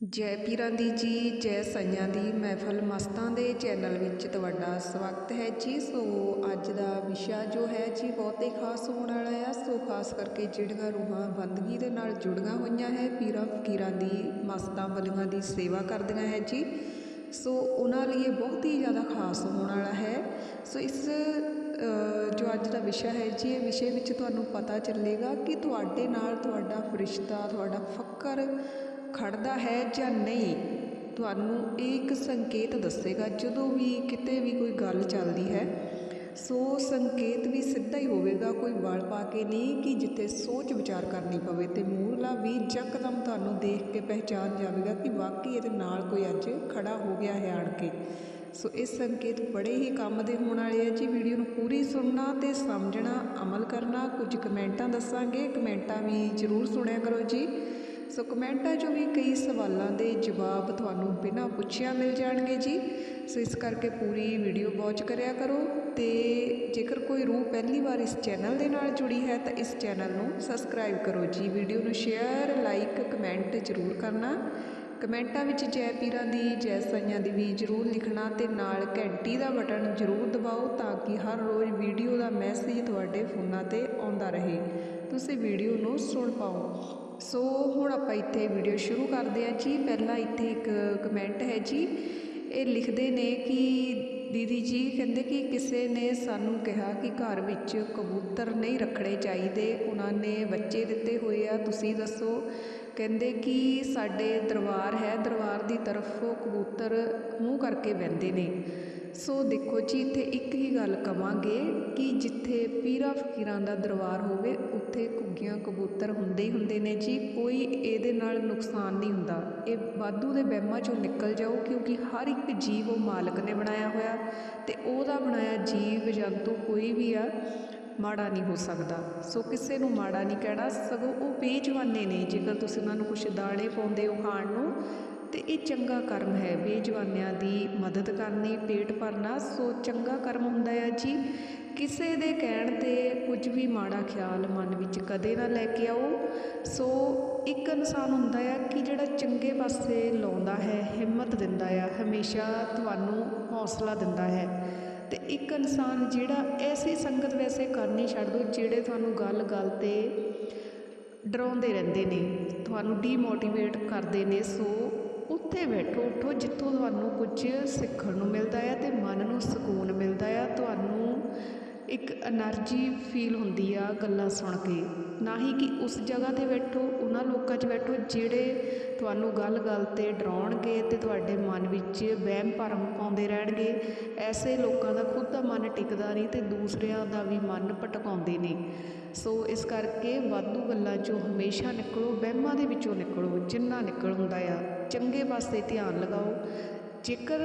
ਜੈ ਪੀਰਾਂ ਦੀ ਜੀ, ਜੈ ਸਈਆਂ ਦੀ ਮਹਿਫਲ ਮਸਤਾਂ ਦੇ ਚੈਨਲ ਵਿੱਚ ਤੁਹਾਡਾ ਸਵਾਗਤ ਹੈ ਜੀ। ਸੋ ਅੱਜ ਦਾ ਵਿਸ਼ਾ ਜੋ ਹੈ ਜੀ, ਬਹੁਤ ਹੀ ਖਾਸ ਹੋਣ ਵਾਲਾ ਆ। ਸੋ ਖਾਸ ਕਰਕੇ ਜਿਹੜੀਆਂ ਰੂਹਾਂ ਬੰਦਗੀ ਦੇ ਨਾਲ ਜੁੜੀਆਂ ਹੋਈਆਂ ਹੈ, ਪੀਰਾਂ ਫਕੀਰਾਂ ਦੀ, ਮਸਤਾਂ ਬਲੀਆਂ ਦੀ ਸੇਵਾ ਕਰਦੀਆਂ ਹੈ ਜੀ। ਸੋ ਉਹਨਾਂ ਲਈ ਇਹ ਬਹੁਤ ਹੀ ਜ਼ਿਆਦਾ ਖਾਸ ਹੋਣ ਵਾਲਾ ਹੈ। ਸੋ ਇਸ ਜੋ ਅੱਜ ਦਾ ਵਿਸ਼ਾ ਹੈ ਜੀ, ਇਹ ਵਿਸ਼ੇ ਵਿੱਚ ਤੁਹਾਨੂੰ ਪਤਾ ਚੱਲੇਗਾ ਕਿ ਤੁਹਾਡੇ ਨਾਲ ਤੁਹਾਡਾ ਫਰਿਸ਼ਤਾ, ਤੁਹਾਡਾ ਫੱਕਰ ਖੜਦਾ ਹੈ ਜਾਂ ਨਹੀਂ, ਤੁਹਾਨੂੰ ਇਹ ਇੱਕ ਸੰਕੇਤ ਦੱਸੇਗਾ, ਜਦੋਂ ਵੀ ਕਿਤੇ ਵੀ ਕੋਈ ਗੱਲ ਚੱਲਦੀ ਹੈ, ਸੋ ਸੰਕੇਤ ਵੀ ਸਿੱਧਾ ਹੀ ਹੋਵੇਗਾ, ਕੋਈ ਵਲ ਪਾ ਕੇ ਨਹੀਂ ਕਿ ਜਿੱਥੇ ਸੋਚ ਵਿਚਾਰ ਕਰਨੀ ਪਵੇ ਤੇ ਮੂਰਲਾ ਵੀ ਯਕਦਮ ਤੁਹਾਨੂੰ ਦੇਖ ਕੇ ਪਹਿਚਾਨ ਜਾਵੇਗਾ ਕਿ ਵਾਕਈ ਇਹਦੇ ਨਾਲ ਕੋਈ ਅੱਜ ਖੜਾ ਹੋ ਗਿਆ ਹੈ ਆਣ ਕੇ। ਸੋ ਇਹ ਸੰਕੇਤ ਬੜੇ ਹੀ ਕੰਮ ਦੇ ਹੋਣ ਵਾਲੇ ਆ ਜੀ। ਵੀਡੀਓ ਨੂੰ ਪੂਰੀ ਸੁਣਨਾ ਤੇ ਸਮਝਣਾ, ਅਮਲ ਕਰਨਾ, ਕੁਝ ਕਮੈਂਟਾਂ ਦੱਸਾਂਗੇ, ਕਮੈਂਟਾਂ ਵੀ ਜ਼ਰੂਰ ਸੁਣਿਆ ਕਰੋ ਜੀ। ਸੋ ਕਮੈਂਟਾਂ 'ਚੋਂ ਵੀ ਕਈ ਸਵਾਲਾਂ ਦੇ ਜਵਾਬ ਤੁਹਾਨੂੰ ਬਿਨਾਂ ਪੁੱਛਿਆ ਮਿਲ ਜਾਣਗੇ ਜੀ। ਸੋ ਇਸ ਕਰਕੇ ਪੂਰੀ ਵੀਡੀਓ ਵਾਚ ਕਰਿਆ ਕਰੋ ਤੇ ਜੇਕਰ ਕੋਈ ਰੂਹ ਪਹਿਲੀ ਵਾਰ ਇਸ ਚੈਨਲ ਦੇ ਨਾਲ ਜੁੜੀ ਹੈ ਤਾਂ ਇਸ ਚੈਨਲ ਨੂੰ ਸਬਸਕ੍ਰਾਈਬ ਕਰੋ ਜੀ। ਵੀਡੀਓ ਨੂੰ ਸ਼ੇਅਰ ਲਾਈਕ ਕਮੈਂਟ ਜ਼ਰੂਰ ਕਰਨਾ। ਕਮੈਂਟਾਂ ਵਿੱਚ ਜੈ ਪੀਰਾਂ ਦੀ, ਜੈ ਸਈਆਂ ਦੀ ਵੀ ਜ਼ਰੂਰ ਲਿਖਣਾ ਤੇ ਨਾਲ ਘੰਟੀ ਦਾ ਬਟਨ ਜ਼ਰੂਰ ਦਬਾਓ ਤਾਂ ਕਿ ਹਰ ਰੋਜ਼ ਵੀਡੀਓ ਦਾ ਮੈਸੇਜ ਤੁਹਾਡੇ ਫੋਨਾਂ ਤੇ ਆਉਂਦਾ ਰਹੇ। ਤੁਸੀਂ ਵੀਡੀਓ ਨੂੰ ਸੁਣ ਪਾਓ। ਸੋ ਹੁਣ ਆਪਾਂ ਇੱਥੇ ਵੀਡੀਓ ਸ਼ੁਰੂ ਕਰਦੇ ਹਾਂ ਜੀ। ਪਹਿਲਾਂ ਇੱਥੇ ਇੱਕ ਕਮੈਂਟ ਹੈ ਜੀ। ਇਹ ਲਿਖਦੇ ਨੇ ਕਿ ਦੀਦੀ ਜੀ, ਕਹਿੰਦੇ ਕਿ ਕਿਸੇ ਨੇ ਸਾਨੂੰ ਕਿਹਾ ਕਿ ਘਰ ਵਿੱਚ ਕਬੂਤਰ ਨਹੀਂ ਰੱਖਣੇ ਚਾਹੀਦੇ। ਉਹਨਾਂ ਨੇ ਬੱਚੇ ਦਿੱਤੇ ਹੋਏ ਆ, ਤੁਸੀਂ ਦੱਸੋ। ਕਹਿੰਦੇ ਕਿ ਸਾਡੇ ਦਰਬਾਰ ਹੈ, ਦਰਬਾਰ ਦੀ ਤਰਫ ਕਬੂਤਰ ਮੂੰਹ ਕਰਕੇ ਬਹਿੰਦੇ ਨੇ। ਸੋ ਦੇਖੋ ਜੀ, ਇੱਥੇ ਇੱਕ ਹੀ ਗੱਲ ਕਵਾਂਗੇ। ਕਿ ਜਿੱਥੇ ਪੀਰਾਂ ਫਕੀਰਾਂ ਦਾ ਦਰਬਾਰ ਹੋਵੇ, ਉੱਥੇ ਘੁੱਗੀਆਂ ਕਬੂਤਰ ਹੁੰਦੇ ਹੀ ਹੁੰਦੇ ਨੇ ਜੀ। ਕੋਈ ਇਹਦੇ ਨਾਲ ਨੁਕਸਾਨ ਨਹੀਂ ਹੁੰਦਾ। ਇਹ ਵਾਧੂ ਦੇ ਵਹਿਮਾਂ ਚੋਂ ਨਿਕਲ ਜਾਓ, ਕਿਉਂਕਿ ਹਰ ਇੱਕ ਜੀਵ ਉਹ ਮਾਲਕ ਨੇ ਬਣਾਇਆ ਹੋਇਆ ਤੇ ਉਹਦਾ ਬਣਾਇਆ ਜੀਵ ਜੰਤੂ ਕੋਈ ਵੀ ਆ, ਮਾੜਾ ਨਹੀਂ ਹੋ ਸਕਦਾ। ਸੋ ਕਿਸੇ ਨੂੰ ਮਾੜਾ ਨਹੀਂ ਕਹਿਣਾ, ਸਗੋਂ ਉਹ ਬੇਜਵਾਨੇ ਨੇ। ਜੇਕਰ ਤੁਸੀਂ ਉਹਨਾਂ ਨੂੰ ਕੁਝ ਦਾਣੇ ਪਾਉਂਦੇ ਹੋ ਖਾਣ ਨੂੰ, ਤੇ ਇਹ ਚੰਗਾ ਕਰਮ ਹੈ। ਬੇਜਵਾਨਿਆਂ ਦੀ ਮਦਦ ਕਰਨੀ, ਪੇਟ ਭਰਨਾ, ਸੋ ਚੰਗਾ ਕਰਮ ਹੁੰਦਾ ਹੈ ਜੀ। ਕਿਸੇ ਦੇ ਕਹਿਣ ਤੇ ਕੁਝ ਵੀ ਮਾੜਾ ਖਿਆਲ ਮਨ ਵਿੱਚ ਕਦੇ ਨਾ ਲੈ ਕੇ ਆਓ। ਸੋ ਇੱਕ ਇਨਸਾਨ ਹੁੰਦਾ ਆ ਕਿ ਜਿਹੜਾ ਚੰਗੇ ਪਾਸੇ ਲਾਉਂਦਾ ਹੈ, ਹਿੰਮਤ ਦਿੰਦਾ ਆ, ਹਮੇਸ਼ਾ ਤੁਹਾਨੂੰ ਹੌਸਲਾ ਦਿੰਦਾ ਹੈ। ਤੇ ਇੱਕ ਇਨਸਾਨ ਜਿਹੜਾ ਐਸੀ ਸੰਗਤ ਵੈਸੇ ਕਰਨੀ ਛੱਡ ਦਿਓ ਜਿਹੜੇ ਤੁਹਾਨੂੰ ਗੱਲ-ਗੱਲ ਤੇ ਡਰਾਉਂਦੇ ਰਹਿੰਦੇ ਨੇ, ਤੁਹਾਨੂੰ ਡੀਮੋਟੀਵੇਟ ਕਰਦੇ ਨੇ, ਸੋ ਉੱਥੇ ਬੈਠੋ, ਉੱਠੋ ਜਿੱਥੋਂ ਤੁਹਾਨੂੰ ਕੁਝ ਸਿੱਖਣ ਨੂੰ ਮਿਲਦਾ ਹੈ ਤੇ ਮਨ ਨੂੰ ਸਕੂਨ ਮਿਲਦਾ ਹੈ ਤੁਹਾਨੂੰ ਇੱਕ ਐਨਰਜੀ ਫੀਲ ਹੁੰਦੀ ਆ ਗੱਲਾਂ ਸੁਣ ਕੇ। ਨਾ ਹੀ ਕਿ ਉਸ ਜਗ੍ਹਾ 'ਤੇ ਬੈਠੋ, ਉਹਨਾਂ ਲੋਕਾਂ 'ਚ ਬੈਠੋ ਜਿਹੜੇ ਤੁਹਾਨੂੰ ਗੱਲ ਗੱਲ 'ਤੇ ਡਰਾਉਣਗੇ ਅਤੇ ਤੁਹਾਡੇ ਮਨ ਵਿੱਚ ਵਹਿਮ ਭਰਮ ਪਾਉਂਦੇ ਰਹਿਣਗੇ। ਐਸੇ ਲੋਕਾਂ ਦਾ ਖੁਦ ਦਾ ਮਨ ਟਿਕਦਾ ਨਹੀਂ ਅਤੇ ਦੂਸਰਿਆਂ ਦਾ ਵੀ ਮਨ ਭਟਕਾਉਂਦੇ ਨੇ। ਸੋ ਇਸ ਕਰਕੇ ਵਾਧੂ ਗੱਲਾਂ 'ਚੋਂ ਹਮੇਸ਼ਾ ਨਿਕਲੋ, ਵਹਿਮਾਂ ਦੇ ਵਿੱਚੋਂ ਨਿਕਲੋ, ਜਿੰਨਾ ਨਿਕਲ ਹੁੰਦਾ ਆ। ਚੰਗੇ ਪਾਸੇ ਧਿਆਨ ਲਗਾਓ। ਜੇਕਰ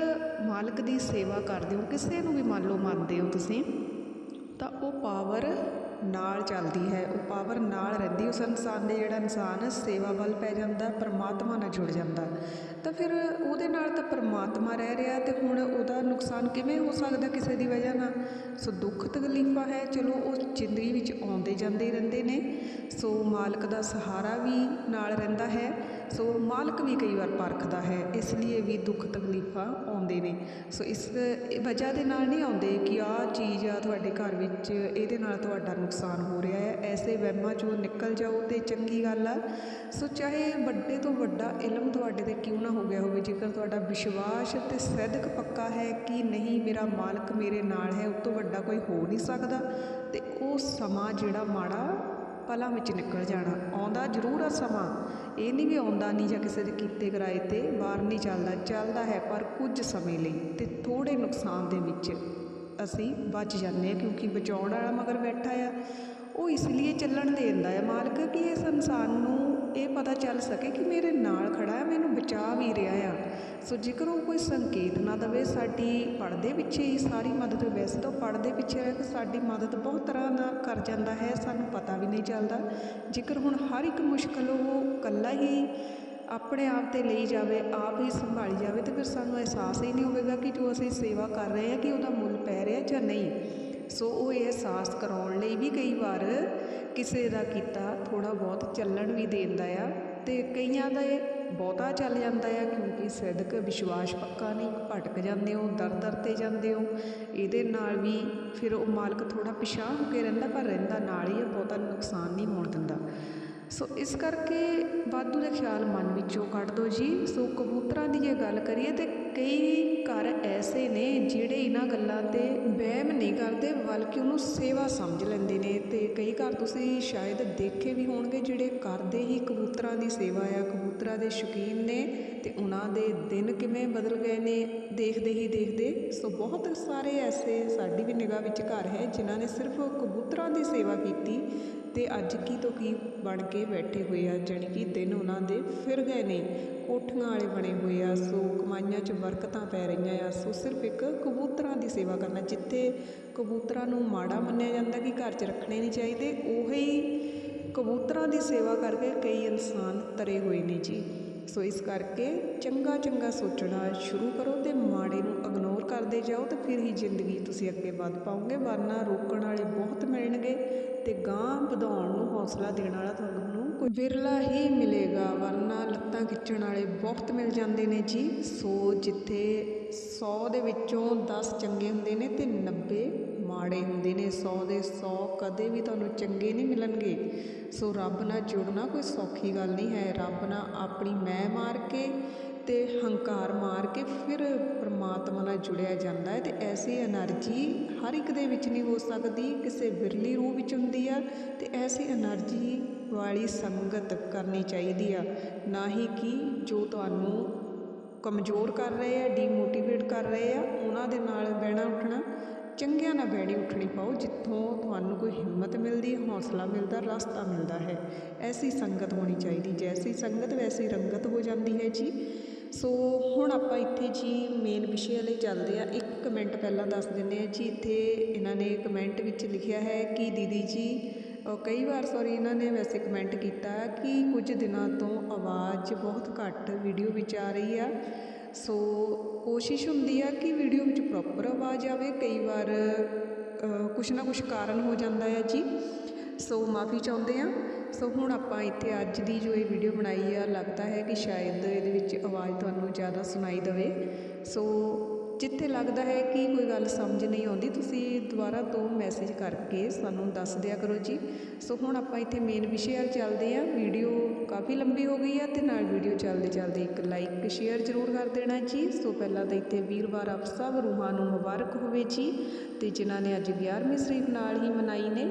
ਮਾਲਕ ਦੀ ਸੇਵਾ ਕਰਦੇ ਹੋ, ਕਿਸੇ ਨੂੰ ਵੀ ਮੰਨ ਲਓ ਮੰਨਦੇ ਹੋ ਤੁਸੀਂ ਤਾਂ ਉਹ ਪਾਵਰ ਨਾਲ ਚੱਲਦੀ ਹੈ, ਉਹ ਪਾਵਰ ਨਾਲ ਰਹਿੰਦੀ, ਉਸ ਇਨਸਾਨ ਦੇ ਜਿਹੜਾ ਇਨਸਾਨ ਸੇਵਾ ਵੱਲ ਪੈ ਜਾਂਦਾ, ਪਰਮਾਤਮਾ ਨਾਲ ਜੁੜ ਜਾਂਦਾ। ਤਾਂ ਫਿਰ ਉਹਦੇ ਨਾਲ ਤਾਂ ਪਰਮਾਤਮਾ ਰਹਿ ਰਿਹਾ ਤੇ ਹੁਣ ਉਹਦਾ ਨੁਕਸਾਨ ਕਿਵੇਂ ਹੋ ਸਕਦਾ ਕਿਸੇ ਦੀ ਵਜ੍ਹਾ ਨਾਲ? ਸੋ ਦੁੱਖ ਤਕਲੀਫਾਂ ਹੈ, ਚਲੋ ਉਹ ਜ਼ਿੰਦਗੀ ਵਿੱਚ ਆਉਂਦੇ ਜਾਂਦੇ ਰਹਿੰਦੇ ਨੇ, ਸੋ ਮਾਲਕ ਦਾ ਸਹਾਰਾ ਵੀ ਨਾਲ ਰਹਿੰਦਾ ਹੈ। ਸੋ ਮਾਲਕ ਵੀ ਕਈ ਵਾਰ ਪਰਖਦਾ ਹੈ, ਇਸ ਲਈ ਵੀ ਦੁੱਖ ਤਕਲੀਫਾਂ ਆਉਂਦੇ ਨੇ। ਸੋ ਇਸ ਵਜ੍ਹਾ ਦੇ ਨਾਲ ਨਹੀਂ ਆਉਂਦੇ ਕਿ ਆਹ ਚੀਜ਼ ਆ ਤੁਹਾਡੇ ਘਰ ਵਿੱਚ, ਇਹਦੇ ਨਾਲ ਤੁਹਾਡਾ ਨੁਕਸਾਨ ਹੋ ਰਿਹਾ ਹੈ। ਐਸੇ ਵਹਿਮਾਂ ਚੋਂ ਨਿਕਲ ਜਾਓ ਤੇ ਚੰਗੀ ਗੱਲ ਆ। ਸੋ ਚਾਹੇ ਵੱਡੇ ਤੋਂ ਵੱਡਾ ਇਲਮ ਤੁਹਾਡੇ ਤੇ ਕਿਉਂ ਨਾ ਹੋ ਗਿਆ ਹੋਵੇ, ਜੇਕਰ ਤੁਹਾਡਾ ਵਿਸ਼ਵਾਸ ਤੇ ਸਦਕ ਪੱਕਾ ਹੈ ਕਿ ਨਹੀਂ, ਮੇਰਾ ਮਾਲਕ ਮੇਰੇ ਨਾਲ ਹੈ ਉਸ ਤੋਂ ਵੱਡਾ ਕੋਈ ਹੋ ਨਹੀਂ ਸਕਦਾ, ਤੇ ਉਹ ਸਮਾਂ ਜਿਹੜਾ ਮਾੜਾ ਪਲਾਂ ਵਿੱਚ ਨਿਕਲ ਜਾਣਾ, ਆਉਂਦਾ ਜ਼ਰੂਰ ਆ ਸਮਾਂ। ਇਹ ਨਹੀਂ ਵੀ ਆਉਂਦਾ ਨਹੀਂ ਜਾਂ ਕਿਸੇ ਦੇ ਕੀਤੇ ਕਿਰਾਏ ਤੇ ਬਾਹਰ ਨਹੀਂ ਚੱਲਦਾ ਚੱਲਦਾ ਹੈ ਪਰ ਕੁਝ ਸਮੇਂ ਲਈ ਅਤੇ ਥੋੜ੍ਹੇ ਨੁਕਸਾਨ ਦੇ ਵਿੱਚ ਅਸੀਂ ਬਚ ਜਾਂਦੇ ਹਾਂ ਕਿਉਂਕਿ ਬਚਾਉਣ ਵਾਲਾ ਮਗਰ ਬੈਠਾ ਆ। ਉਹ ਇਸ ਲਈ ਚੱਲਣ ਦੇ ਦਿੰਦਾ ਹੈ ਮਾਲਕ ਕਿ ਇਸ ਇਨਸਾਨ ਨੂੰ ਇਹ ਪਤਾ ਚੱਲ ਸਕੇ ਕਿ ਮੇਰੇ ਨਾਲ ਖੜਾ ਹੈ, ਮੈਨੂੰ ਬਚਾ ਵੀ ਰਿਹਾ ਆ। ਸੋ ਜੇਕਰ ਉਹ ਕੋਈ ਸੰਕੇਤ ਨਾ ਦਵੇ, ਸਾਡੀ ਪੜਦੇ ਪਿੱਛੇ ਹੀ ਸਾਰੀ ਮਦਦ ਵੈਸੇ ਤਾਂ ਪੜਦੇ ਪਿੱਛੇ ਰਹਿ ਕੇ ਸਾਡੀ ਮਦਦ ਬਹੁਤ ਤਰ੍ਹਾਂ ਦਾ ਕਰ ਜਾਂਦਾ ਹੈ, ਸਾਨੂੰ ਪਤਾ ਵੀ ਨਹੀਂ ਚੱਲਦਾ। ਜੇਕਰ ਹੁਣ ਹਰ ਇੱਕ ਮੁਸ਼ਕਲ ਉਹ ਇਕੱਲਾ ਹੀ ਆਪਣੇ ਆਪ ਤੇ ਲਈ ਜਾਵੇ, ਆਪ ਹੀ ਸੰਭਾਲੀ ਜਾਵੇ, ਤੇ ਫਿਰ ਸਾਨੂੰ ਅਹਿਸਾਸ ਹੀ ਨਹੀਂ ਹੋਵੇਗਾ ਕਿ ਜੋ ਅਸੀਂ ਸੇਵਾ ਕਰ ਰਹੇ ਹਾਂ, ਕਿ ਉਹਦਾ ਮੁੱਲ ਪੈ ਰਿਹਾ ਜਾਂ ਨਹੀਂ। ਸੋ ਉਹ ਇਹ ਅਹਿਸਾਸ ਕਰਾਉਣ ਲਈ ਵੀ ਕਈ ਵਾਰ ਕਿਸੇ ਦਾ ਕੀਤਾ ਥੋੜ੍ਹਾ ਬਹੁਤ ਚੱਲਣ ਵੀ ਦੇ ਦਿੰਦਾ ਆ ਅਤੇ ਕਈਆਂ ਦਾ ਇਹ ਬਹੁਤਾ ਚੱਲ ਜਾਂਦਾ ਆ ਕਿਉਂਕਿ ਸਿਦਕ ਵਿਸ਼ਵਾਸ ਪੱਕਾ ਨਹੀਂ, ਭਟਕ ਜਾਂਦੇ ਹੋ, ਦਰ ਦਰ ਤੇ ਜਾਂਦੇ ਹੋ, ਇਹਦੇ ਨਾਲ ਵੀ ਫਿਰ ਉਹ ਮਾਲਕ ਥੋੜ੍ਹਾ ਪਿਛਾਂਹ ਹੋ ਕੇ ਰਹਿੰਦਾ ਪਰ ਰਹਿੰਦਾ ਨਾਲ ਹੀ ਆ, ਬਹੁਤਾ ਨੁਕਸਾਨ ਨਹੀਂ ਹੋਣ ਦਿੰਦਾ। ਸੋ ਇਸ ਕਰਕੇ ਵਾਧੂ ਦੇ ਖਿਆਲ ਮਨ ਵਿੱਚੋਂ ਕੱਢ ਦਿਓ ਜੀ। ਸੋ ਕਬੂਤਰਾਂ ਦੀ ਜੇ ਗੱਲ ਕਰੀਏ ਤੇ ਕਈ ਘਰ ਐਸੇ ਨੇ ਜਿਹੜੇ ਇਹਨਾਂ ਗੱਲਾਂ ਤੇ ਵਹਿਮ ਨਹੀਂ ਕਰਦੇ, ਬਲਕਿ ਉਹਨੂੰ ਸੇਵਾ ਸਮਝ ਲੈਂਦੇ ਨੇ। ਅਤੇ ਕਈ ਘਰ ਤੁਸੀਂ ਸ਼ਾਇਦ ਦੇਖੇ ਵੀ ਹੋਣਗੇ, ਜਿਹੜੇ ਕਰਦੇ ਹੀ ਕਬੂਤਰਾਂ ਦੀ ਸੇਵਾ ਆ, ਕਬੂਤਰਾਂ ਦੇ ਸ਼ੌਕੀਨ ਨੇ ਅਤੇ ਉਹਨਾਂ ਦੇ ਦਿਨ ਕਿਵੇਂ ਬਦਲ ਗਏ ਨੇ, ਦੇਖਦੇ ਹੀ ਦੇਖਦੇ। ਸੋ ਬਹੁਤ ਸਾਰੇ ਐਸੇ ਸਾਡੀ ਵੀ ਨਿਗਾਹ ਵਿੱਚ ਘਰ ਹੈ, ਜਿਨ੍ਹਾਂ ਨੇ ਸਿਰਫ ਕਬੂਤਰਾਂ ਦੀ ਸੇਵਾ ਕੀਤੀ ਅਤੇ ਅੱਜ ਕੀ ਤੋਂ ਕੀ ਬਣ ਕੇ ਬੈਠੇ ਹੋਏ ਆ, ਜਾਣੀ ਕਿ ਦਿਨ ਉਹਨਾਂ ਦੇ ਫਿਰ ਗਏ ਨੇ। ਕੋਠੀਆਂ ਵਾਲੇ ਬਣੇ ਹੋਏ ਆ, ਸੋ ਕਮਾਈਆਂ 'ਚ ਬਰਕਤਾਂ ਪੈ ਰਹੀਆਂ ਆ। ਸੋ ਸਿਰਫ ਇੱਕ ਕਬੂਤਰਾਂ ਦੀ ਸੇਵਾ ਕਰਨਾ, ਜਿੱਥੇ ਕਬੂਤਰਾਂ ਨੂੰ ਮਾੜਾ ਮੰਨਿਆ ਜਾਂਦਾ ਕਿ ਘਰ 'ਚ ਰੱਖਣੇ ਨਹੀਂ ਚਾਹੀਦੇ, ਉਹੀ ਕਬੂਤਰਾਂ ਦੀ ਸੇਵਾ ਕਰਕੇ ਕਈ ਇਨਸਾਨ ਤਰੇ ਹੋਏ ਨੇ ਜੀ। ਸੋ ਇਸ ਕਰਕੇ ਚੰਗਾ ਚੰਗਾ ਸੋਚਣਾ ਸ਼ੁਰੂ ਕਰੋ ਤੇ ਮਾੜੇ ਨੂੰ ਅਗਨੋ ਕਰਦੇ ਜਾਓ ਤਾਂ ਫਿਰ ਹੀ ਜ਼ਿੰਦਗੀ ਤੁਸੀਂ ਅੱਗੇ ਵੱਧ ਪਾਓਗੇ, ਵਰਨਾ ਰੋਕਣ ਵਾਲੇ ਬਹੁਤ ਮਿਲਣਗੇ ਤੇ ਗਾਂ ਵਧਾਉਣ ਨੂੰ ਹੌਸਲਾ ਦੇਣ ਵਾਲਾ ਤੁਹਾਨੂੰ ਕੋਈ ਵਿਰਲਾ ਹੀ ਮਿਲੇਗਾ, ਵਰਨਾ ਲੱਤਾਂ ਖਿੱਚਣ ਵਾਲੇ ਬਹੁਤ ਮਿਲ ਜਾਂਦੇ ਨੇ ਜੀ। ਸੋ ਜਿੱਥੇ 100 ਦੇ ਵਿੱਚੋਂ 10 ਚੰਗੇ ਹੁੰਦੇ ਨੇ ਤੇ 90 ਮਾੜੇ ਹੁੰਦੇ ਨੇ। 100 ਦੇ 100 ਕਦੇ ਵੀ ਤੁਹਾਨੂੰ ਚੰਗੇ ਨਹੀਂ ਮਿਲਣਗੇ। ਸੋ ਰੱਬ ਨਾਲ ਜੁੜਨਾ ਕੋਈ ਸੌਖੀ ਗੱਲ ਨਹੀਂ ਹੈ। ਰੱਬ ਨਾਲ ਆਪਣੀ ਮੈਂ ਮਾਰ ਕੇ 'ਤੇ ਹੰਕਾਰ ਮਾਰ ਕੇ ਫਿਰ ਪਰਮਾਤਮਾ ਨਾਲ ਜੁੜਿਆ ਜਾਂਦਾ ਹੈ ਅਤੇ ਐਸੀ ਐਨਰਜੀ ਹਰ ਇੱਕ ਦੇ ਵਿੱਚ ਨਹੀਂ ਹੋ ਸਕਦੀ, ਕਿਸੇ ਵਿਰਲੀ ਰੂਹ ਵਿੱਚ ਹੁੰਦੀ ਆ ਅਤੇ ਐਸੀ ਐਨਰਜੀ ਵਾਲੀ ਸੰਗਤ ਕਰਨੀ ਚਾਹੀਦੀ ਆ। ਨਾ ਹੀ ਕਿ ਜੋ ਤੁਹਾਨੂੰ ਕਮਜ਼ੋਰ ਕਰ ਰਹੇ ਆ ਡੀਮੋਟੀਵੇਟ ਕਰ ਰਹੇ ਆ, ਉਹਨਾਂ ਦੇ ਨਾਲ ਬਹਿਣਾ ਉੱਠਣਾ, ਚੰਗਿਆਂ ਨਾਲ ਬਹਿਣੀ ਉੱਠਣੀ ਪਾਓ, ਜਿੱਥੋਂ ਤੁਹਾਨੂੰ ਕੋਈ ਹਿੰਮਤ ਮਿਲਦੀ, ਹੌਸਲਾ ਮਿਲਦਾ, ਰਸਤਾ ਮਿਲਦਾ ਹੈ। ਐਸੀ ਸੰਗਤ ਹੋਣੀ ਚਾਹੀਦੀ, ਜੈਸੀ ਸੰਗਤ, ਵੈਸੀ ਰੰਗਤ ਹੋ ਜਾਂਦੀ ਹੈ ਜੀ। ਸੋ ਹੁਣ ਆਪਾਂ ਇੱਥੇ ਜੀ ਮੇਨ ਵਿਸ਼ੇ ਲਈ ਚੱਲਦੇ ਆ ਇੱਕ ਕਮੈਂਟ ਪਹਿਲਾਂ ਦੱਸ ਦਿੰਦੇ ਆ ਜੀ। ਇੱਥੇ ਇਹਨਾਂ ਨੇ ਕਮੈਂਟ ਵਿੱਚ ਲਿਖਿਆ ਹੈ ਕਿ ਦੀਦੀ ਜੀ ਕਈ ਵਾਰ ਸੌਰੀ ਇਹਨਾਂ ਨੇ ਵੈਸੇ ਕਮੈਂਟ ਕੀਤਾ ਕਿ ਕੁਝ ਦਿਨਾਂ ਤੋਂ ਆਵਾਜ਼ ਬਹੁਤ ਘੱਟ ਵੀਡੀਓ ਵਿੱਚ ਆ ਰਹੀ ਆ। ਸੋ ਕੋਸ਼ਿਸ਼ ਹੁੰਦੀ ਆ ਕਿ ਵੀਡੀਓ ਵਿੱਚ ਪ੍ਰੋਪਰ ਆਵਾਜ਼ ਆਵੇ। ਕਈ ਵਾਰ ਕੁਛ ਨਾ ਕੁਛ ਕਾਰਨ ਹੋ ਜਾਂਦਾ ਹੈ ਜੀ। ਸੋ ਮਾਫੀ ਚਾਹੁੰਦੇ ਆ ਸੋ ਹੁਣ ਆਪਾਂ ਇੱਥੇ ਅੱਜ ਦੀ ਜੋ ਇਹ ਵੀਡੀਓ ਬਣਾਈ ਆ, ਲੱਗਦਾ ਹੈ ਕਿ ਸ਼ਾਇਦ ਇਹਦੇ ਵਿੱਚ ਆਵਾਜ਼ ਤੁਹਾਨੂੰ ਜ਼ਿਆਦਾ ਸੁਣਾਈ ਦੇਵੇ। ਸੋ ਜਿੱਥੇ ਲੱਗਦਾ ਹੈ ਕਿ ਕੋਈ ਗੱਲ ਸਮਝ ਨਹੀਂ ਆਉਂਦੀ, ਤੁਸੀਂ ਦੁਬਾਰਾ ਤੋਂ ਮੈਸੇਜ ਕਰਕੇ ਸਾਨੂੰ ਦੱਸ ਦਿਆ ਕਰੋ ਜੀ। ਸੋ ਹੁਣ ਆਪਾਂ ਇੱਥੇ ਮੇਨ ਵਿਸ਼ੇ ਵੱਲ ਚੱਲਦੇ ਆ ਵੀਡੀਓ ਕਾਫੀ ਲੰਬੀ ਹੋ ਗਈ ਆ ਤੇ ਨਾਲ ਵੀਡੀਓ ਚੱਲਦੇ ਚੱਲਦੇ ਇੱਕ ਲਾਈਕ ਸ਼ੇਅਰ ਜ਼ਰੂਰ ਕਰ ਦੇਣਾ ਜੀ। ਸੋ ਪਹਿਲਾਂ ਤਾਂ ਇੱਥੇ ਵੀਰਵਾਰ ਆਪ ਸਭ ਰੂਹਾਂ ਨੂੰ ਮੁਬਾਰਕ ਹੋਵੇ ਜੀ। ਤੇ ਜਿਨ੍ਹਾਂ ਨੇ ਅੱਜ 11ਵੀਂ ਸ਼ਰੀਫ ਨਾਲ ਹੀ ਮਨਾਈ ਨੇ।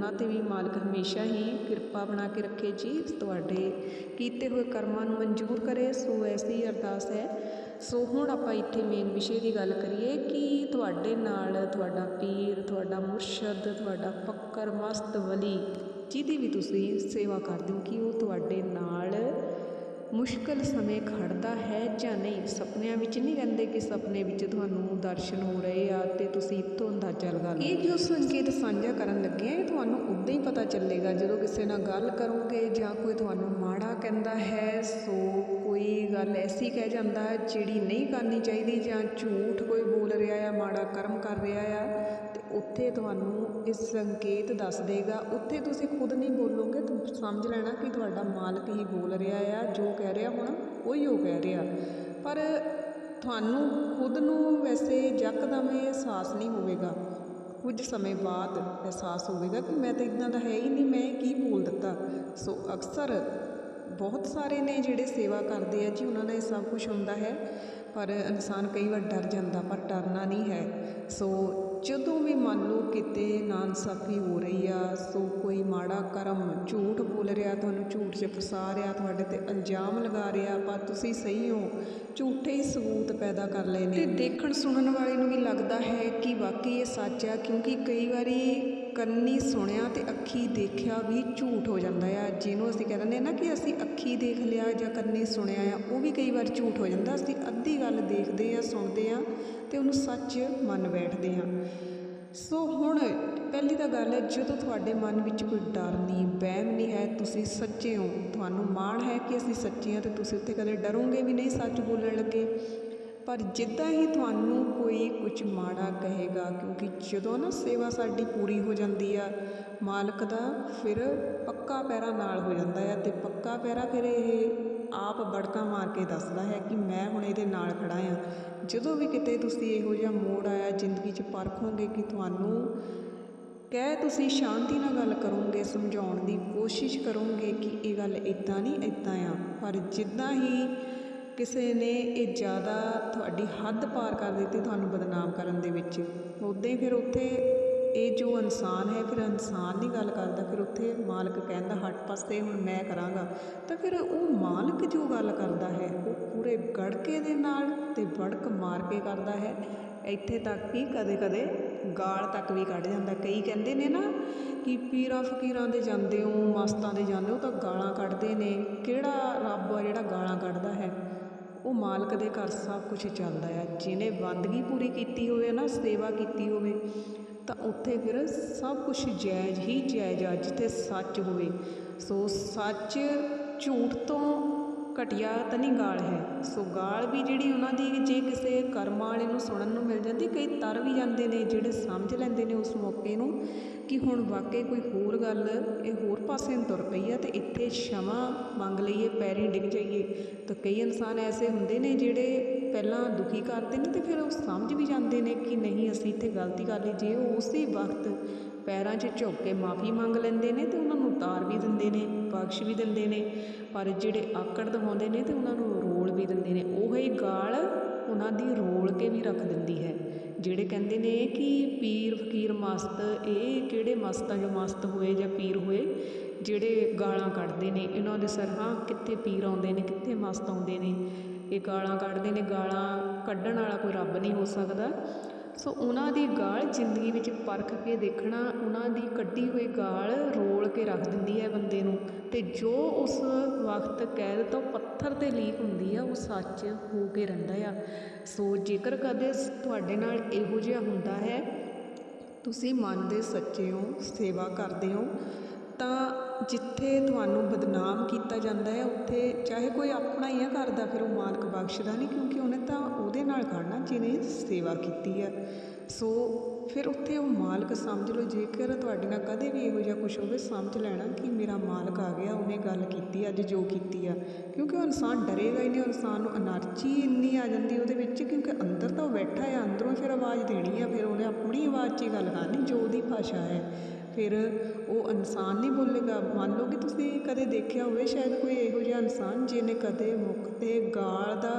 ਉਹਨਾਂ ਤੇ ਵੀ ਮਾਲਕ ਹਮੇਸ਼ਾ ਹੀ ਕਿਰਪਾ ਬਣਾ ਕੇ ਰੱਖੇ ਜੀ। ਤੁਹਾਡੇ ਕੀਤੇ ਹੋਏ ਕਰਮਾਂ ਨੂੰ ਮਨਜ਼ੂਰ ਕਰੇ, ਸੋ ਐਸੀ ਅਰਦਾਸ ਹੈ। ਸੋ ਹੁਣ ਆਪਾਂ ਇੱਥੇ ਮੇਨ ਵਿਸ਼ੇ ਦੀ ਗੱਲ ਕਰੀਏ ਕਿ ਤੁਹਾਡੇ ਨਾਲ ਤੁਹਾਡਾ ਪੀਰ, ਤੁਹਾਡਾ ਮੁਰਸ਼ਦ, ਤੁਹਾਡਾ ਫੱਕਰ, ਮਸਤ ਵਲੀ, ਜਿਹਦੀ ਵੀ ਤੁਸੀਂ ਸੇਵਾ ਕਰਦੇ ਹੋ, ਕਿ ਉਹ ਤੁਹਾਡੇ ਨਾਲ ਮੁਸ਼ਕਲ ਸਮੇਂ ਖੜਦਾ ਹੈ ਜਾਂ ਨਹੀਂ? ਸੁਪਨਿਆਂ ਵਿੱਚ ਨਹੀਂ ਰਹਿੰਦੇ ਕਿ ਸੁਪਨੇ ਵਿੱਚ ਤੁਹਾਨੂੰ ਦਰਸ਼ਨ ਹੋ ਰਹੇ ਆ ਤੇ ਤੁਸੀਂ ਇੱਥੋਂ ਅੰਦਾਜ਼ਾ ਲਗਾ ਲਓ। ਇਹ ਜੋ ਸੰਕੇਤ ਸਾਂਝਾ ਕਰਨ ਲੱਗੇ ਆ, ਇਹ ਤੁਹਾਨੂੰ ਉਦੋਂ ਹੀ ਪਤਾ ਚੱਲੇਗਾ, ਜਦੋਂ ਕਿਸੇ ਨਾਲ ਗੱਲ ਕਰੋਗੇ ਜਾਂ ਕੋਈ ਤੁਹਾਨੂੰ ਮਾੜਾ ਕਹਿੰਦਾ ਹੈ, ਸੋ ਕੋਈ ਗੱਲ ਐਸੀ ਕਹਿ ਜਾਂਦਾ ਹੈ ਜਿਹੜੀ ਨਹੀਂ ਕਰਨੀ ਚਾਹੀਦੀ ਜਾਂ ਝੂਠ ਕੋਈ ਬੋਲ ਰਿਹਾ ਆ, ਮਾੜਾ ਕਰਮ ਕਰ ਰਿਹਾ ਆ, ਤੇ ਉੱਥੇ ਤੁਹਾਨੂੰ ਇਸ ਸੰਕੇਤ ਦੱਸ ਦੇਗਾ। ਉੱਥੇ ਤੁਸੀਂ ਖੁਦ ਨਹੀਂ ਬੋਲੋਗੇ, ਤਾਂ ਸਮਝ ਲੈਣਾ ਕਿ ਤੁਹਾਡਾ ਮਾਲਕ ਹੀ ਬੋਲ ਰਿਹਾ ਆ, ਜੋ ਕਹਿ ਰਿਹਾ ਹੁਣ, ਉਹੀ ਉਹ ਕਹਿ ਰਿਹਾ। ਪਰ ਤੁਹਾਨੂੰ ਖੁਦ ਨੂੰ ਵੈਸੇ ਯਕਦਮ ਇਹ ਅਹਿਸਾਸ ਨਹੀਂ ਹੋਵੇਗਾ। ਕੁਝ ਸਮੇਂ ਬਾਅਦ ਅਹਿਸਾਸ ਹੋਵੇਗਾ ਕਿ ਮੈਂ ਤਾਂ ਇਦਾਂ ਦਾ ਹੈ ਹੀ ਨਹੀਂ, ਮੈਂ ਕੀ ਬੋਲ ਦਿੱਤਾ। ਸੋ ਅਕਸਰ ਬਹੁਤ ਸਾਰੇ ਨੇ ਜਿਹੜੇ ਸੇਵਾ ਕਰਦੇ ਆ ਜੀ, ਉਹਨਾਂ ਦਾ ਇਹ ਸਭ ਕੁਝ ਹੁੰਦਾ ਹੈ। ਪਰ ਇਨਸਾਨ ਕਈ ਵਾਰ ਡਰ ਜਾਂਦਾ, ਪਰ ਡਰਨਾ ਨਹੀਂ ਹੈ। ਸੋ ਜਦੋਂ ਵੀ ਮੰਨ ਲਓ ਕਿਤੇ ਨਾਇਨਸਾਫੀ ਹੋ ਰਹੀ ਆ, ਸੋ ਕੋਈ ਮਾੜਾ ਕਰਮ ਝੂਠ ਬੋਲ ਰਿਹਾ, ਤੁਹਾਨੂੰ ਝੂਠ 'ਚ ਫਸਾ ਰਿਹਾ, ਤੁਹਾਡੇ ਤੇ ਇਲਜ਼ਾਮ ਲਗਾ ਰਿਹਾ, ਪਰ ਤੁਸੀਂ ਸਹੀ ਹੋ, ਝੂਠੇ ਹੀ ਸਬੂਤ ਪੈਦਾ ਕਰ ਲਏ ਨੇ। ਤੇ ਦੇਖਣ ਸੁਣਨ ਵਾਲੇ ਨੂੰ ਵੀ ਲੱਗਦਾ ਹੈ ਕਿ ਵਾਕਈ ਇਹ ਸੱਚ ਆ, ਕਿਉਂਕਿ ਕਈ ਵਾਰੀ ਕੰਨੀ ਸੁਣਿਆ ਤੇ ਅੱਖੀ ਦੇਖਿਆ ਵੀ ਝੂਠ ਹੋ ਜਾਂਦਾ ਆ। ਜਿਹਨੂੰ ਅਸੀਂ ਕਹਿ ਕਹਿੰਦੇ ਨਾ ਕਿ ਅਸੀਂ ਅੱਖੀ ਦੇਖ ਲਿਆ ਜਾਂ ਕੰਨੀ ਸੁਣਿਆ ਆ, ਉਹ ਵੀ ਕਈ ਵਾਰ ਝੂਠ ਹੋ ਜਾਂਦਾ। ਅਸੀਂ ਅੱਧੀ ਗੱਲ ਦੇਖਦੇ ਆ, ਸੁਣਦੇ ਆ ਤੇ ਉਹਨੂੰ ਸੱਚ ਮੰਨ ਬੈਠਦੇ ਹਾਂ। ਸੋ ਹੁਣ ਪਹਿਲੀ ਤਾਂ ਗੱਲ ਹੈ, ਜਦੋਂ ਤੁਹਾਡੇ ਮਨ ਵਿੱਚ ਕੋਈ ਡਰ ਨਹੀਂ, ਵਹਿਮ ਨਹੀਂ ਹੈ, ਤੁਸੀਂ ਸੱਚੇ ਹੋ, ਤੁਹਾਨੂੰ ਮਾਣ ਹੈ ਕਿ ਅਸੀਂ ਸੱਚੇ ਹਾਂ ਤੇ ਤੁਸੀਂ ਉੱਥੇ ਕਦੇ ਡਰੋਗੇ ਵੀ ਨਹੀਂ ਸੱਚ ਬੋਲਣ ਲੱਗੇ। ਪਰ ਜਿੱਦਾਂ ਹੀ ਤੁਹਾਨੂੰ ਕੋਈ ਕੁਝ ਮਾੜਾ ਕਹੇਗਾ, ਕਿਉਂਕਿ ਜਦੋਂ ਨਾ ਸੇਵਾ ਸਾਡੀ ਪੂਰੀ ਹੋ ਜਾਂਦੀ ਆ, ਮਾਲਕ ਦਾ ਫਿਰ ਪੱਕਾ ਪੈਰਾ ਨਾਲ ਹੋ ਜਾਂਦਾ ਆ ਤੇ ਪੱਕਾ ਪੈਰਾ ਫਿਰ ਇਹ ਆਪ ਬੜਕਾ ਮਾਰ ਕੇ ਦੱਸਦਾ ਹੈ ਕਿ ਮੈਂ ਹੁਣ ਇਹਦੇ ਨਾਲ ਖੜਾ ਆ ਜਦੋਂ ਵੀ ਕਿਤੇ ਤੁਸੀਂ ਇਹੋ ਜਿਹਾ ਮੋੜ ਆਇਆ, ਜ਼ਿੰਦਗੀ 'ਚ ਪਰਖੋਗੇ ਕਿ ਤੁਹਾਨੂੰ ਕਹਿ ਤੁਸੀਂ ਸ਼ਾਂਤੀ ਨਾਲ ਗੱਲ ਕਰੋਗੇ, ਸਮਝਾਉਣ ਦੀ ਕੋਸ਼ਿਸ਼ ਕਰੋਗੇ ਕਿ ਇਹ ਗੱਲ ਇਦਾਂ ਨਹੀਂ ਇਦਾਂ ਆ। ਪਰ ਜਿੱਦਾਂ ਹੀ ਕਿਸੇ ਨੇ ਇਹ ਜ਼ਿਆਦਾ ਤੁਹਾਡੀ ਹੱਦ ਪਾਰ ਕਰ ਦਿੱਤੀ ਤੁਹਾਨੂੰ ਬਦਨਾਮ ਕਰਨ ਦੇ ਵਿੱਚ, ਉਦਾਂ ਹੀ ਫਿਰ ਉੱਥੇ ਇਹ ਜੋ ਇਨਸਾਨ ਹੈ, ਫਿਰ ਇਨਸਾਨ ਨਹੀਂ ਗੱਲ ਕਰਦਾ, ਫਿਰ ਉੱਥੇ ਮਾਲਕ ਕਹਿੰਦਾ, ਹਟ ਪਾਸੇ ਹੁਣ ਮੈਂ ਕਰਾਂਗਾ। ਤਾਂ ਫਿਰ ਉਹ ਮਾਲਕ ਜੋ ਗੱਲ ਕਰਦਾ ਹੈ, ਉਹ ਪੂਰੇ ਗੜਕੇ ਦੇ ਨਾਲ ਤੇ ਵੜਕ ਮਾਰ ਕੇ ਕਰਦਾ ਹੈ। ਇੱਥੇ ਤੱਕ ਕਿ ਕਦੇ-ਕਦੇ ਗਾਲ ਤੱਕ ਵੀ ਕੱਢ ਜਾਂਦਾ। ਕਈ ਕਹਿੰਦੇ ਨੇ ਨਾ ਕਿ ਪੀਰਾਂ ਫਕੀਰਾਂ ਦੇ ਜਾਂਦੇ ਹੋ, ਮਸਤਾਂ ਦੇ ਜਾਂਦੇ ਹੋ, ਤਾਂ ਗਾਲਾਂ ਕੱਢਦੇ ਨੇ। ਕਿਹੜਾ ਰੱਬ ਆ ਜਿਹੜਾ ਗਾਲਾਂ ਕੱਢਦਾ ਹੈ? ਉਹ ਮਾਲਕ ਦੇ ਘਰ ਸਭ ਕੁਝ ਚੱਲਦਾ ਹੈ। ਜਿਹਨੇ ਬੰਦਗੀ ਪੂਰੀ ਕੀਤੀ ਹੋਵੇ ਨਾ, ਸੇਵਾ ਕੀਤੀ ਹੋਵੇ ਤਾਂ ਉੱਥੇ ਫਿਰ ਸਭ ਕੁਝ ਜਾਇਜ਼ ਹੀ ਜਾਇਜ਼ ਆ, ਜਿੱਥੇ ਸੱਚ ਹੋਵੇ। ਸੋ ਸੱਚ ਝੂਠ ਤੋਂ ਘਟਿਆ ਤਾਂ ਨਹੀਂ ਗਾਲ ਹੈ। ਸੋ ਗਾਲ ਵੀ ਜਿਹੜੀ ਉਹਨਾਂ ਦੀ ਜੇ ਕਿਸੇ ਕਰਮਾਂ ਵਾਲੇ ਨੂੰ ਸੁਣਨ ਨੂੰ ਮਿਲ ਜਾਂਦੀ, ਕਈ ਤਰ ਵੀ ਜਾਂਦੇ ਨੇ ਜਿਹੜੇ ਸਮਝ ਲੈਂਦੇ ਨੇ ਉਸ ਮੌਕੇ ਨੂੰ ਕਿ ਹੁਣ ਵਾਕਈ ਕੋਈ ਹੋਰ ਗੱਲ, ਇਹ ਹੋਰ ਪਾਸੇ ਨੂੰ ਤੁਰ ਪਈ ਆ ਤੇ ਇੱਥੇ ਸ਼ਮਾ ਮੰਗ ਲਈਏ, ਪੈਰੀ ਡਿੱਗ ਜਾਈਏ। ਤਾਂ ਕਈ ਇਨਸਾਨ ਐਸੇ ਹੁੰਦੇ ਨੇ ਜਿਹੜੇ ਪਹਿਲਾਂ ਦੁਖੀ ਕਰਦੇ ਨੇ ਤੇ ਫਿਰ ਉਹ ਸਮਝ ਵੀ ਜਾਂਦੇ ਨੇ ਕਿ ਨਹੀਂ, ਅਸੀਂ ਇੱਥੇ ਗਲਤੀ ਕਰ ਲਈ। ਜੇ ਉਹ ਉਸੇ ਵਕਤ ਪੈਰਾਂ 'ਚ ਝੁੱਕ ਕੇ ਮਾਫੀ ਮੰਗ ਲੈਂਦੇ ਨੇ ਤੇ ਉਹਨਾਂ ਨੂੰ ਉਤਾਰ ਵੀ ਦਿੰਦੇ ਨੇ ਬਖਸ਼ ਵੀ ਦਿੰਦੇ ਨੇ, ਪਰ ਜਿਹੜੇ ਆਕੜ ਦਿਵਾਉਂਦੇ ਨੇ ਤੇ ਉਹਨਾਂ ਨੂੰ ਰੋਲ ਵੀ ਦਿੰਦੇ ਨੇ। ਉਹ ਹੀ ਗਾਲ ਉਹਨਾਂ ਦੀ ਰੋਲ ਕੇ ਵੀ ਰੱਖ ਦਿੰਦੀ ਹੈ, ਜਿਹੜੇ ਕਹਿੰਦੇ ਨੇ ਕਿ ਪੀਰ, ਫਕੀਰ ਮਸਤ, ਇਹ ਕਿਹੜੇ ਮਸਤਾਂ ਜੋ ਮਸਤ ਹੋਏ ਜਾਂ ਪੀਰ ਹੋਏ, ਜਿਹੜੇ ਗਾਲਾਂ ਕੱਢਦੇ ਨੇ, ਇਹਨਾਂ ਦੇ ਸਰਹਾਂ ਕਿੱਥੇ ਪੀਰ ਆਉਂਦੇ ਨੇ, ਕਿੱਥੇ ਮਸਤ ਆਉਂਦੇ ਨੇ। ਇਹ ਗਾਲਾਂ ਕੱਢਦੇ ਨੇ, ਗਾਲਾਂ ਕੱਢਣ ਵਾਲਾ ਕੋਈ ਰੱਬ ਨਹੀਂ ਹੋ ਸਕਦਾ। ਸੋ ਉਹਨਾਂ ਦੀ ਗਾਲ ਜ਼ਿੰਦਗੀ ਵਿੱਚ ਪਰਖ ਕੇ ਦੇਖਣਾ, ਉਹਨਾਂ ਦੀ ਕੱਢੀ ਹੋਈ ਗਾਲ ਰੋਲ ਕੇ ਰੱਖ ਦਿੰਦੀ ਹੈ ਬੰਦੇ ਨੂੰ। ਤੇ ਜੋ ਉਸ ਵਕਤ ਕੈਦ ਤੋਂ ਪੱਥਰ ਤੇ ਲੀਕ ਹੁੰਦੀ ਆ, ਉਹ ਸੱਚ ਹੋ ਕੇ ਰਹਿੰਦਾ ਆ। ਸੋ ਜੇਕਰ ਕਦੇ ਤੁਹਾਡੇ ਨਾਲ ਇਹੋ ਜਿਹਾ ਹੁੰਦਾ ਹੈ, ਤੁਸੀਂ ਮਨ ਦੇ ਸੱਚੇ ਹੋ, ਸੇਵਾ ਕਰਦੇ ਹੋ, ਤਾਂ ਜਿੱਥੇ ਤੁਹਾਨੂੰ ਬਦਨਾਮ ਕੀਤਾ ਜਾਂਦਾ ਹੈ, ਉੱਥੇ ਚਾਹੇ ਕੋਈ ਆਪਣਾ ਹੀ ਆ ਕਰਦਾ ਫਿਰ ਉਹ ਮਾਲਕ ਬਖਸ਼ਦਾ ਨਹੀਂ, ਕਿਉਂਕਿ ਉਹਨੇ ਤਾਂ ਉਹਦੇ ਨਾਲ ਖੜਨਾ ਜਿਹਨੇ ਸੇਵਾ ਕੀਤੀ ਆ। ਸੋ ਫਿਰ ਉੱਥੇ ਉਹ ਮਾਲਕ ਸਮਝ ਲਓ, ਜੇਕਰ ਤੁਹਾਡੇ ਨਾਲ ਕਦੇ ਵੀ ਇਹੋ ਜਿਹਾ ਕੁਛ ਹੋਵੇ, ਸਮਝ ਲੈਣਾ ਕਿ ਮੇਰਾ ਮਾਲਕ ਆ ਗਿਆ, ਉਹਨੇ ਗੱਲ ਕੀਤੀ, ਅੱਜ ਜੋ ਕੀਤੀ ਆ। ਕਿਉਂਕਿ ਉਹ ਇਨਸਾਨ ਡਰੇਗਾ ਹੀ ਨਹੀਂ, ਉਹ ਇਨਸਾਨ ਨੂੰ ਅਨਰਚੀ ਇੰਨੀ ਆ ਜਾਂਦੀ ਉਹਦੇ ਵਿੱਚ, ਕਿਉਂਕਿ ਅੰਦਰ ਤਾਂ ਉਹ ਬੈਠਾ ਆ, ਅੰਦਰੋਂ ਫਿਰ ਆਵਾਜ਼ ਦੇਣੀ ਆ, ਫਿਰ ਉਹਨੇ ਆਪਣੀ ਆਵਾਜ਼ 'ਚ ਹੀ ਗੱਲ ਕਰਨੀ, ਜੋ ਉਹਦੀ ਭਾਸ਼ਾ ਹੈ। ਫਿਰ ਉਹ ਇਨਸਾਨ ਨਹੀਂ ਬੋਲੇਗਾ। ਮੰਨ ਲਓ ਕਿ ਤੁਸੀਂ ਕਦੇ ਦੇਖਿਆ ਹੋਵੇ, ਸ਼ਾਇਦ ਕੋਈ ਇਹੋ ਜਿਹਾ ਇਨਸਾਨ ਜਿਹਨੇ ਕਦੇ ਮੁੱਖ ਤੇ ਗਾਲ ਦਾ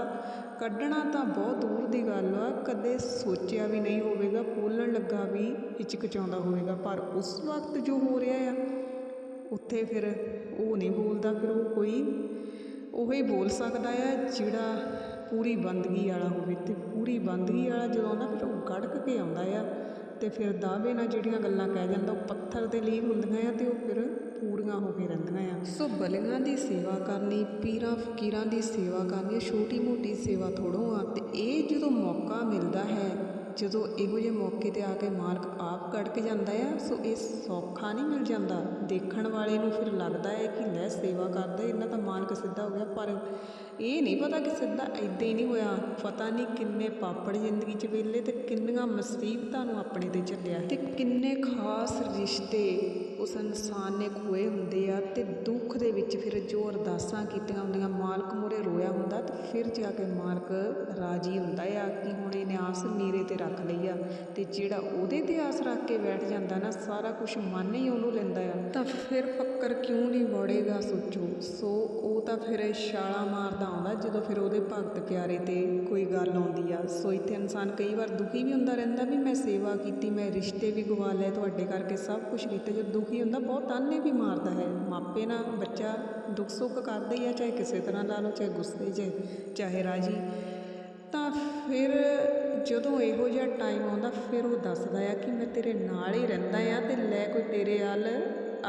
ਕੱਢਣਾ ਤਾਂ ਬਹੁਤ ਦੂਰ ਦੀ ਗੱਲ ਆ, ਕਦੇ ਸੋਚਿਆ ਵੀ ਨਹੀਂ ਹੋਵੇਗਾ, ਬੋਲਣ ਲੱਗਾ ਵੀ ਹਿਚਕਚਾਉਂਦਾ ਹੋਵੇਗਾ। ਪਰ ਉਸ ਵਕਤ ਜੋ ਹੋ ਰਿਹਾ ਆ, ਉੱਥੇ ਫਿਰ ਉਹ ਨਹੀਂ ਬੋਲਦਾ, ਫਿਰ ਉਹ ਕੋਈ ਉਹ ਹੀ ਬੋਲ ਸਕਦਾ ਆ ਜਿਹੜਾ ਪੂਰੀ ਬੰਦਗੀ ਵਾਲਾ ਹੋਵੇ। ਤੇ ਪੂਰੀ ਬੰਦਗੀ ਵਾਲਾ ਜਦੋਂ ਨਾ ਫਿਰ ਉਹ ਗੜਕ ਕੇ ਆਉਂਦਾ ਆ। ਅਤੇ ਫਿਰ ਦਾਅਵੇ ਨਾਲ ਜਿਹੜੀਆਂ ਗੱਲਾਂ ਕਹਿ ਜਾਂਦਾ, ਉਹ ਪੱਥਰ ਦੇ ਲਈ ਹੁੰਦੀਆਂ ਆ ਅਤੇ ਉਹ ਫਿਰ ਪੂਰੀਆਂ ਹੋ ਕੇ ਰਹਿੰਦੀਆਂ ਆ। ਸੋ ਬਲੀਆਂ ਦੀ ਸੇਵਾ ਕਰਨੀ, ਪੀਰਾਂ, ਫਕੀਰਾਂ ਦੀ ਸੇਵਾ ਕਰਨੀ ਛੋਟੀ ਮੋਟੀ ਸੇਵਾ ਥੋੜ੍ਹੋ ਆ ਅਤੇ ਇਹ ਜਦੋਂ ਮੌਕਾ ਮਿਲਦਾ ਹੈ ਜਦੋਂ ਇਹੋ ਜਿਹੇ ਮੌਕੇ ਤੇ ਆ ਕੇ ਮਾਲਕ ਆਪ ਕੜਕ ਜਾਂਦਾ ਆ, ਸੋ ਇਹ ਸੌਖਾ ਨਹੀਂ ਮਿਲ ਜਾਂਦਾ। ਦੇਖਣ ਵਾਲੇ ਨੂੰ ਫਿਰ ਲੱਗਦਾ ਹੈ ਕਿ ਲੈ ਸੇਵਾ ਕਰਦਾ, ਇਹਨਾਂ ਦਾ ਮਾਲਕ ਸਿੱਧਾ ਹੋ ਗਿਆ। ਪਰ ਇਹ ਨਹੀਂ ਪਤਾ ਕਿ ਸਿੱਧਾ ਐਦਾਂ ਹੀ ਨਹੀਂ ਹੋਇਆ। ਪਤਾ ਨਹੀਂ ਕਿੰਨੇ ਪਾਪੜ ਜ਼ਿੰਦਗੀ 'ਚ ਵੇਲੇ ਤੇ ਕਿੰਨੀਆਂ ਮੁਸੀਬਤਾਂ ਨੂੰ ਆਪਣੇ ਤੇ ਚੱਲਿਆ। ਤੇ ਕਿੰਨੇ ਖਾਸ ਰਿਸ਼ਤੇ ਉਸ ਇਨਸਾਨ ਨੇ ਖੋਏ ਹੁੰਦੇ ਆ ਤੇ ਦੁੱਖ ਦੇ ਵਿੱਚ ਫਿਰ ਜੋ ਅਰਦਾਸਾਂ ਕੀਤੀਆਂ ਹੁੰਦੀਆਂ, ਮਾਲਕ ਮੂਹਰੇ ਰੋਇਆ ਹੁੰਦਾ ਤੇ ਫਿਰ ਜਾ ਕੇ ਮਾਲਕ ਰਾਜੀ ਹੁੰਦਾ ਆ ਕਿ ਹੁਣ ਇਹਨੇ ਆਸ ਮੇਰੇ ਤੇ ਰੱਖ ਲਈ ਆ ਤੇ ਜਿਹੜਾ ਉਹਦੇ ਤੇ ਆਸ ਰੱਖ ਕੇ ਬੈਠ ਜਾਂਦਾ ਨਾ, ਸਾਰਾ ਕੁਝ ਮਨ ਹੀ ਉਹਨੂੰ ਲੈਂਦਾ ਆ। ਤਾਂ ਫਿਰ ਫੱਕਰ ਕਿਉਂ ਨਹੀਂ ਵੜੇਗਾ ਸੋਚੋ। ਸੋ ਉਹ ਤਾਂ ਫਿਰ ਛਾਲਾ ਮਾਰਦਾ ਆਉਂਦਾ ਜਦੋਂ ਫਿਰ ਉਹਦੇ ਭਗਤ ਪਿਆਰੇ ਤੇ ਕੋਈ ਗੱਲ ਆਉਂਦੀ ਆ। ਸੋ ਇੱਥੇ ਇਨਸਾਨ ਕਈ ਵਾਰ ਦੁਖੀ ਵੀ ਹੁੰਦਾ ਰਹਿੰਦਾ ਵੀ ਮੈਂ ਸੇਵਾ ਕੀਤੀ, ਮੈਂ ਰਿਸ਼ਤੇ ਵੀ ਗਵਾ ਲਏ, ਤੁਹਾਡੇ ਕਰਕੇ ਸਭ ਕੁਝ ਕੀਤਾ ਜਦੋਂ ਦੁੱਖ ਕੀ ਹੁੰਦਾ, ਬਹੁਤ ਤਾਨੇ ਵੀ ਮਾਰਦਾ ਹੈ। ਮਾਪੇ ਨਾਲ ਬੱਚਾ ਦੁੱਖ ਸੁੱਖ ਕਰਦੇ ਹੀ ਆ, ਚਾਹੇ ਕਿਸੇ ਤਰ੍ਹਾਂ ਲਾ ਲਓ, ਚਾਹੇ ਗੁੱਸੇ 'ਚ ਚਾਹੇ ਰਾਜੀ। ਤਾਂ ਫਿਰ ਜਦੋਂ ਇਹੋ ਜਿਹਾ ਟਾਈਮ ਆਉਂਦਾ, ਫਿਰ ਉਹ ਦੱਸਦਾ ਆ ਕਿ ਮੈਂ ਤੇਰੇ ਨਾਲ ਹੀ ਰਹਿੰਦਾ ਆ ਤੇ ਲੈ ਕੋਈ ਤੇਰੇ ਵੱਲ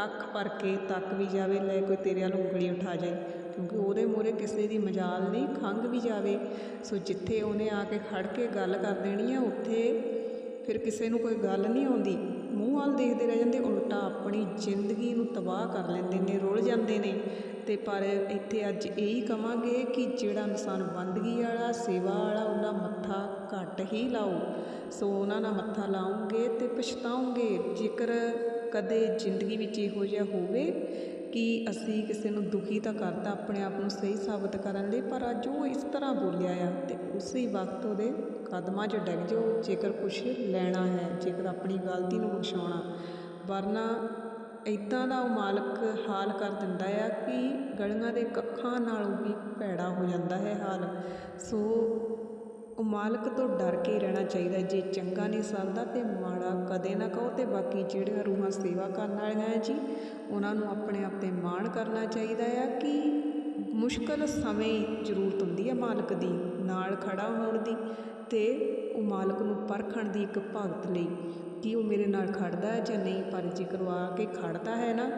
ਅੱਖ ਭਰ ਕੇ ਤੱਕ ਵੀ ਜਾਵੇ, ਲੈ ਕੋਈ ਤੇਰੇ ਵੱਲ ਉਂਗਲੀ ਉਠਾ ਜਾਏ। ਕਿਉਂਕਿ ਉਹਦੇ ਮੂਹਰੇ ਕਿਸੇ ਦੀ ਮਜਾਲ ਨਹੀਂ, ਖੰਘ ਵੀ ਜਾਵੇ। ਸੋ ਜਿੱਥੇ ਉਹਨੇ ਆ ਕੇ ਖੜ ਕੇ ਗੱਲ ਕਰ ਦੇਣੀ ਆ, ਉੱਥੇ ਫਿਰ ਕਿਸੇ ਨੂੰ ਕੋਈ ਗੱਲ ਨਹੀਂ ਆਉਂਦੀ। ਮੂੰਹ ਵੱਲ ਦੇਖਦੇ ਰਹਿ ਜਾਂਦੇ, ਉਲਟਾ ਆਪਣੀ ਜ਼ਿੰਦਗੀ ਨੂੰ ਤਬਾਹ ਕਰ ਲੈਂਦੇ ਨੇ, ਰੁਲ ਜਾਂਦੇ ਨੇ। ਅਤੇ ਪਰ ਇੱਥੇ ਅੱਜ ਇਹੀ ਕਵਾਂਗੇ ਕਿ ਜਿਹੜਾ ਇਨਸਾਨ ਬੰਦਗੀ ਵਾਲਾ, ਸੇਵਾ ਵਾਲਾ ਉਹਨਾਂ ਮੱਥਾ ਘੱਟ ਹੀ ਲਾਓ। ਸੋ ਉਹਨਾਂ ਨਾਲ ਮੱਥਾ ਲਾਉਂਗੇ ਅਤੇ ਪਛਤਾਉਂਗੇ ਜੇਕਰ ਕਦੇ ਜ਼ਿੰਦਗੀ ਵਿੱਚ ਇਹੋ ਜਿਹਾ ਹੋਵੇ ਕਿ ਅਸੀਂ ਕਿਸੇ ਨੂੰ ਦੁਖੀ ਤਾਂ ਕਰਤਾ, ਆਪਣੇ ਆਪ ਨੂੰ ਸਹੀ ਸਾਬਤ ਕਰਨ ਲਈ, ਪਰ ਅੱਜ ਉਹ ਇਸ ਤਰ੍ਹਾਂ ਬੋਲਿਆ ਆ ਅਤੇ ਉਸੇ ਵਕਤ ਉਹਦੇ ਕਦਮਾਂ 'ਚ ਡਿੱਗ ਜਾਓ, ਜੇਕਰ ਕੁਛ ਲੈਣਾ ਹੈ, ਜੇਕਰ ਆਪਣੀ ਗਲਤੀ ਨੂੰ ਬਖਸ਼ਾਉਣਾ। ਵਰਨਾ ਇੱਦਾਂ ਦਾ ਉਹ ਮਾਲਕ ਹਾਲ ਕਰ ਦਿੰਦਾ ਆ ਕਿ ਗਲੀਆਂ ਦੇ ਕੱਖਾਂ ਨਾਲੋਂ ਵੀ ਭੈੜਾ ਹੋ ਜਾਂਦਾ ਹੈ ਹਾਲ। ਸੋ ਉਹ ਮਾਲਕ ਤੋਂ ਡਰ ਕੇ ਰਹਿਣਾ ਚਾਹੀਦਾ ਜੇ ਚੰਗਾ ਨਹੀਂ ਸਰਦਾ ਤੇ ਮਾੜਾ ਕਦੇ ਨਾ ਕਹੋ ਤੇ ਬਾਕੀ ਜਿਹੜੀਆਂ ਰੂਹਾਂ ਸੇਵਾ ਕਰਨ ਵਾਲੀਆਂ ਹੈ ਜੀ, ਉਹਨਾਂ ਨੂੰ ਆਪਣੇ ਆਪ ਤੇ ਮਾਣ ਕਰਨਾ ਚਾਹੀਦਾ ਆ ਕਿ ਮੁਸ਼ਕਲ ਸਮੇਂ ਜ਼ਰੂਰਤ ਹੁੰਦੀ ਹੈ ਮਾਲਕ ਦੀ, ਨਾਲ ਖੜਾ ਹੋਣ ਦੀ ਤੇ ਉਹ ਮਾਲਕ ਨੂੰ ਪਰਖਣ ਦੀ ਇੱਕ ਭਗਤ ਲਈ ਕਿ ਉਹ ਮੇਰੇ ਨਾਲ ਖੜਦਾ ਹੈ ਜਾਂ ਨਹੀਂ, ਪਰ ਜੇਕਰ ਉਹ ਆ ਕੇ ਖੜਦਾ ਹੈ ਨਾ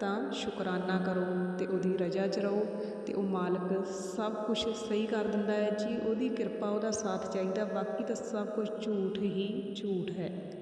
ਤਾਂ ਸ਼ੁਕਰਾਨਾ ਕਰੋ ਅਤੇ ਉਹਦੀ ਰਜਾ 'ਚ ਰਹੋ ਅਤੇ ਉਹ ਮਾਲਕ ਸਭ ਕੁਝ ਸਹੀ ਕਰ ਦਿੰਦਾ ਹੈ। ਜੀ ਉਹਦੀ ਕਿਰਪਾ, ਉਹਦਾ ਸਾਥ ਚਾਹੀਦਾ। ਬਾਕੀ ਤਾਂ ਸਭ ਕੁਝ ਝੂਠ ਹੀ ਝੂਠ ਹੈ।